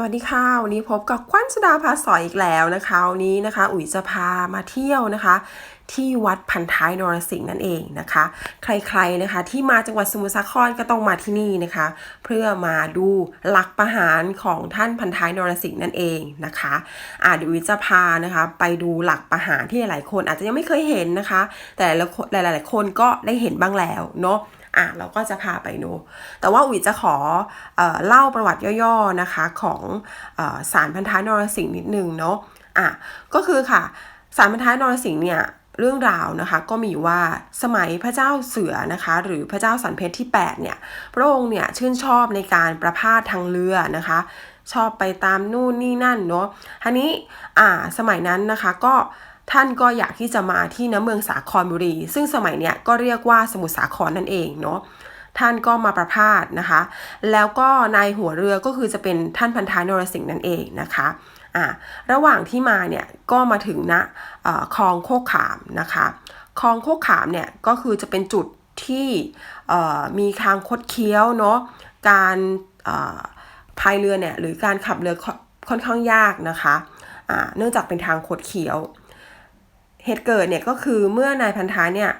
สวัสดีค่ะ วันนี้พบกับควันสดาพาสอยอีกแล้วนะคะวันนี้นะคะ อุ๋ยจะพามาเที่ยวนะคะ ที่วัดพันท้ายนรสิงห์นั่นเองนะคะ ใครๆนะคะ ที่มาจังหวัดสมุทรสาครก็ต้องมาที่นี่นะคะ เพื่อมาดูหลักประหารของท่านพันท้ายนรสิงห์นั่นเองนะคะอ่าเดี๋ยวอุ๋ยจะพานะคะไปดูหลักประหารที่หลายๆคนอาจจะยังไม่เคยเห็นนะคะ แต่หลายๆคนก็ได้เห็นบ้างแล้วเนาะ อะเราก็จะพาไปดูแต่ว่าอุ๋ยจะขอเออเล่าประวัติย่อๆนะคะของออสารพันท้ายนรสิงห์นิดนึงเนาะอะก็คือค่ะสารพันท้ายนรสิงห์เนี่ยเรื่องราวนะคะก็มีว่าสมัยพระเจ้าเสือนะคะหรือพระเจ้าสันเพชรที่ 8 เนี่ยพระองค์เนี่ยชื่นชอบในการประพาสทางเรือนะคะ ชอบไปตามนู่นนี่นั่นเนาะทีนี้อ่าสมัยนั้นนะคะก็ ท่านก็อยากที่จะมาที่น้ำเมืองสาครบุรี ซึ่งสมัยเนี้ยก็เรียกว่าสมุทรสาครนั่นเองเนาะท่านก็มาประพาสนะคะ แล้วก็นายหัวเรือก็คือจะเป็นท่านพันท้ายนรสิงห์นั่นเองนะคะอ่าระหว่างที่มาเนี่ยก็มาถึงณนะคลองโคกขามนะคะคลองโคกขามเนี่ยก็คือจะเป็นจุดที่มีทางคดเคี้ยวเนาะการพายเรือเนี่ยหรือการขับเรือค่อนข้างยากนะคะะเนื่องจากเป็นทางคดเคี้ยว เหตุเกิดเนี่ยก็คือเมื่อนายพันท้ายเนี่ย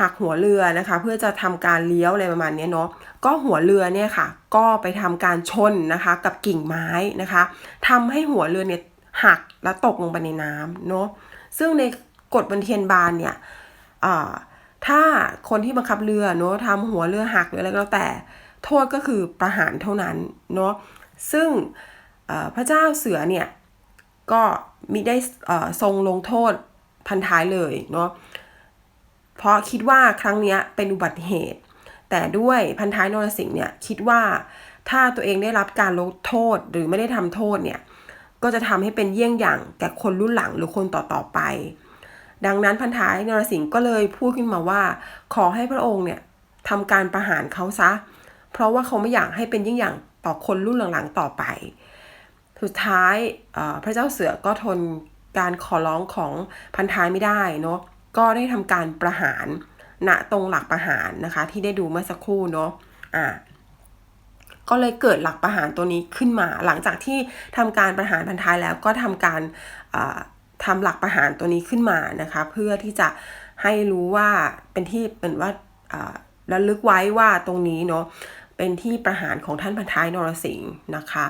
หักหัวเรือนะคะเพื่อจะทำการเลี้ยวอะไรประมาณนี้เนาะก็หัวเรือเนี่ยค่ะก็ไปทำการชนนะคะกับกิ่งไม้นะคะทำให้หัวเรือเนี่ยหักแล้วตกลงไปในน้ำเนาะซึ่งในกฎบันเทียนบานเนี่ยถ้าคนที่บังคับเรือเนาะทำหัวเรือหักหรืออะไรก็แล้วแต่โทษก็คือประหารเท่านั้นเนาะซึ่งพระเจ้าเสือเนี่ย ก็มิได้ทรงลงโทษพันท้ายเลยเนาะเพราะคิดว่าครั้งนี้เป็นอุบัติเหตุ แต่ด้วยพันท้ายนรสิงห์เนี่ยคิดว่าถ้าตัวเองได้รับการลดโทษหรือไม่ได้ทำโทษเนี่ยก็จะทำให้เป็นเยี่ยงอย่างแก่คนรุ่นหลังหรือคนต่อๆไป ดังนั้นพันท้ายนรสิงห์ก็เลยพูดขึ้นมาว่า ขอให้พระองค์เนี่ยทำการประหารเขาซะ เพราะว่าเขาไม่อยากให้เป็นเยี่ยงอย่างต่อคนรุ่นหลังๆต่อไป สุดท้ายพระเจ้าเสือก็ทนการขอร้องของพันท้ายไม่ได้เนาะก็ได้ทำการประหารณตรงหลักประหารนะคะ ที่ได้ดูเมื่อสักครู่เนาะอ่าก็เลยเกิดหลักประหารตัวนี้ขึ้นมา หลังจากที่ทำการประหารพันท้ายแล้วก็ทำการทำหลักประหารตัวนี้ขึ้นมานะคะ เพื่อที่จะให้รู้ว่าเป็นที่เป็นว่าระลึกไว้ว่าตรงนี้เนาะเป็นที่ประหารของท่านพันท้ายนรสิงห์นะคะ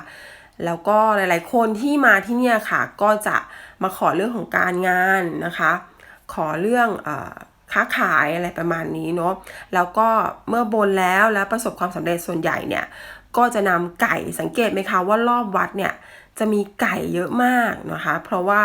แล้วก็หลายๆ คนที่มาที่เนี่ยค่ะ ก็จะมาขอเรื่องของการงานนะคะ ขอเรื่องอค้าขายอะไรประมาณนี้เนาะแล้วก็เมื่อบนแล้วแล้วประสบความสำเร็จส่วนใหญ่เนี่ย ก็จะนำไก่สังเกตไหมคะว่ารอบวัดเนี่ยจะมีไก่เยอะมากนะคะ เพราะว่า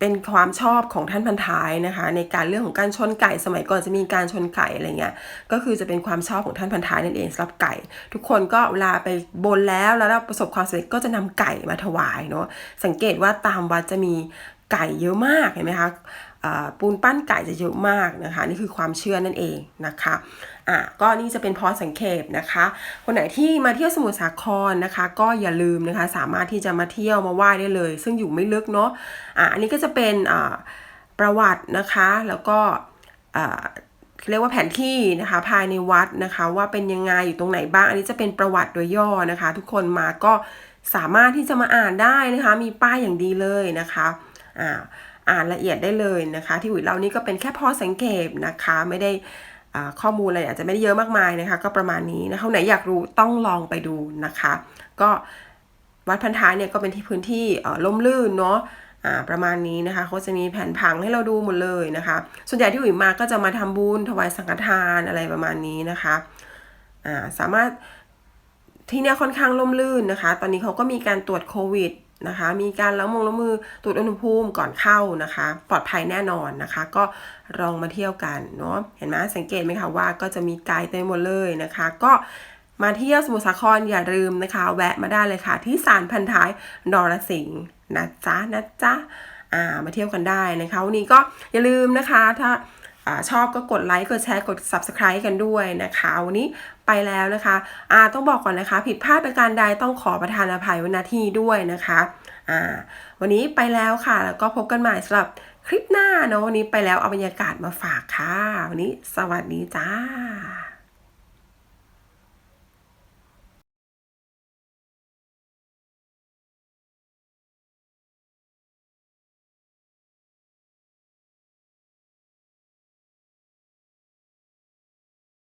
เป็นความชอบของท่านพันท้ายนะคะ ในการเรื่องของการชนไก่สมัยก่อนจะมีการชนไก่อะไรเงี้ยก็คือจะเป็นความชอบของท่านพันท้ายนั่นเองสำหรับไก่ ทุกคนก็เวลาไปบนแล้วแล้วประสบความสำเร็จก็จะนำไก่มาถวายเนาะสังเกตว่าตามวัดจะมีไก่เยอะมากเห็นไหมคะ ปูนปั้นไก่จะเยอะมากนะคะ นี่คือความเชื่อนั่นเองนะคะอะก็นี่จะเป็นพอสังเขปนะคะ คนไหนที่มาเที่ยวสมุทรสาครนะคะ ก็อย่าลืมนะคะสามารถที่จะมาเที่ยวมาไหว้ได้เลย ซึ่งอยู่ไม่ลึกเนาะอะอันนี้ก็จะเป็นอ่าประวัตินะคะแล้วก็อ่าเรียกว่าแผนที่นะคะภายในวัดนะคะว่าเป็นยังไงอยู่ตรงไหนบ้าง อันนี้จะเป็นประวัติโดยย่อนะคะ ทุกคนมาก็สามารถที่จะมาอ่านได้นะคะ มีป้ายอย่างดีเลยนะคะอ่า อ่านละเอียดได้เลยนะคะ ที่อุ๋ยเล่านี่ก็เป็นแค่พอสังเกตนะคะ ไม่ได้ข้อมูลอะไรอาจจะไม่ได้เยอะมากมายนะคะ ก็ประมาณนี้นะคะไหนอยากรู้ต้องลองไปดูนะคะ ก็วัดพันท้ายเนี่ยก็เป็นที่พื้นที่ล่มลื่นเนาะประมาณนี้นะคะเขาจะมีแผ่นผังให้เราดูหมดเลยนะคะ ส่วนใหญ่ที่อุ๋ยมาก็จะมาทำบุญถวายสังฆทานอะไรประมาณนี้นะคะสามารถที่เนี่ยค่อนข้างล่มลื่นนะคะ ตอนนี้เขาก็มีการตรวจโควิด นะคะ มีการล้างมงล้างมือตรวจอุณหภูมิก่อนเข้านะคะ ปลอดภัยแน่นอนนะคะ ก็ลองมาเที่ยวกันเนาะเห็นไหมสังเกตไหมคะว่าก็จะมีไกด์เต็มหมดเลยนะคะ ก็มาเที่ยวสมุทรสาครอย่าลืมนะคะ แวะมาได้เลยค่ะ ที่ศาลพันท้ายนรสิงห์นะจ๊ะนะจ๊ะอ่ามาเที่ยวกันได้นะคะวันนี้ก็อย่าลืมนะคะถ้า ชอบก็กดไลค์ กดแชร์ กด subscribe กันด้วยนะคะ วันนี้ไปแล้วนะคะอ่าต้องบอกก่อนนะคะ ผิดพลาดประการใดต้องขอประทานอภัยวันนาทีด้วยนะคะอ่าวันนี้ไปแล้วค่ะ แล้วก็พบกันใหม่สำหรับคลิปหน้าเนาะวันนี้ไปแล้วเอาบรรยากาศมาฝากค่ะ วันนี้สวัสดีจ้า